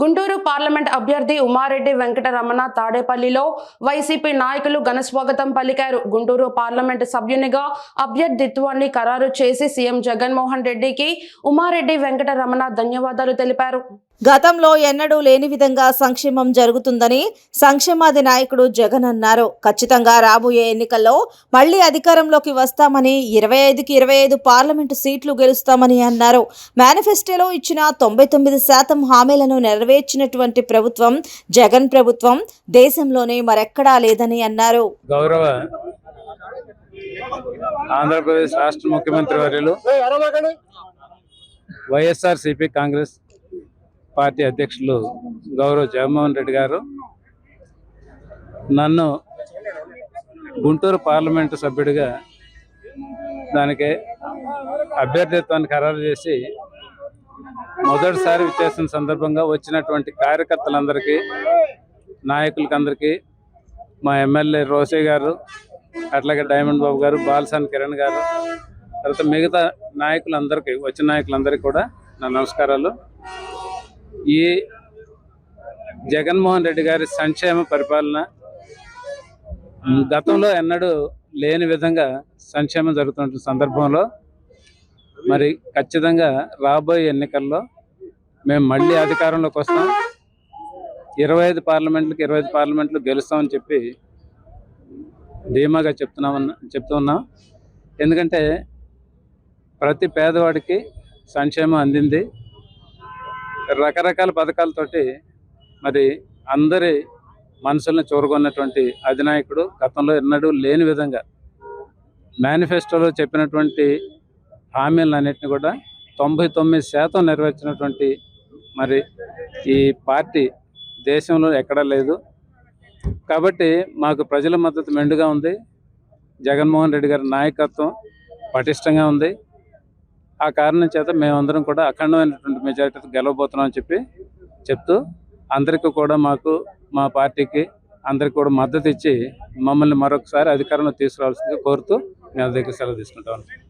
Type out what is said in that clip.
Guntur parliament అభ్యర్థి ఉమారెడ్డి వెంకటరమణ తాడేపల్లిలో YCP నాయకులు ఘనస్వాగతం పలికారు. గుంటూరు పార్లమెంట్ సభ్యునిగా అభ్యర్థిత్వాన్ని ఖరారు చేసి సీఎం జగన్మోహన్ రెడ్డికి ఉమారెడ్డి వెంకటరమణ ధన్యవాదాలు తెలిపారు. గతంలో ఎన్నడూ లేని విధంగా సంక్షేమం జరుగుతుందని సంక్షేమాది నాయకుడు జగన్ అన్నారు. ఖచ్చితంగా రాబోయే ఎన్నికల్లో మళ్ళీ అధికారంలోకి వస్తామని ఇరవై ఐదుకి ఇరవై ఐదు పార్లమెంటు సీట్లు గెలుస్తామని అన్నారు. మేనిఫెస్టోలో ఇచ్చిన తొంభై తొమ్మిది శాతం హామీలను నెరవేర్చినటువంటి ప్రభుత్వం జగన్ ప్రభుత్వం దేశంలోనే మరెక్కడా లేదని అన్నారు. గౌరవ ఆంధ్రప్రదేశ్ రాష్ట్ర ముఖ్యమంత్రి వర్యులు వైఎస్ఆర్ సిపి కాంగ్రెస్ పార్టీ అధ్యక్షులు గౌరవ్ జగన్మోహన్ రెడ్డి గారు నన్ను గుంటూరు పార్లమెంటు సభ్యుడిగా దానికి అభ్యర్థిత్వాన్ని ఖరారు చేసి మొదటిసారి విచ్చేసిన సందర్భంగా వచ్చినటువంటి కార్యకర్తలందరికీ నాయకులకి అందరికీ మా ఎమ్మెల్యే రోసే గారు అట్లాగే డైమండ్ బాబు గారు బాలసాని కిరణ్ గారు తర్వాత మిగతా నాయకులందరికీ వచ్చిన నాయకులందరికీ కూడా నా నమస్కారాలు. ఈ జగన్మోహన్ రెడ్డి గారి సంక్షేమ పరిపాలన గతంలో ఎన్నడూ లేని విధంగా సంక్షేమం జరుగుతున్న సందర్భంలో మరి ఖచ్చితంగా రాబోయే ఎన్నికల్లో మేము మళ్ళీ అధికారంలోకి వస్తాం. ఇరవై ఐదు పార్లమెంట్లకు ఇరవై ఐదు పార్లమెంట్లు గెలుస్తామని చెప్పి ధీమాగా చెప్తున్నామన్నా చెప్తూ ఉన్నాం. ఎందుకంటే ప్రతి పేదవాడికి సంక్షేమం అందింది. రకరకాల పథకాలతోటి మరి అందరి మనసులను చూరగొన్నటువంటి అధినాయకుడు గతంలో ఎన్నడూ లేని విధంగా మేనిఫెస్టోలో చెప్పినటువంటి హామీలన్నింటినీ కూడా తొంభై తొమ్మిది శాతం నెరవేర్చినటువంటి మరి ఈ పార్టీ దేశంలో ఎక్కడా లేదు. కాబట్టి మాకు ప్రజల మద్దతు మెండుగా ఉంది. జగన్మోహన్ రెడ్డి గారి నాయకత్వం పటిష్టంగా ఉంది. ఆ కారణం చేత మేమందరం కూడా అఖండమైనటువంటి మెజారిటీతో గెలవబోతున్నామని చెప్పి చెప్తూ అందరికీ కూడా మాకు మా పార్టీకి అందరికీ కూడా మద్దతు ఇచ్చి మమ్మల్ని మరొకసారి అధికారంలో తీసుకురావాల్సిందిగా కోరుతూ మేము దగ్గర సెలవు తీసుకుంటాం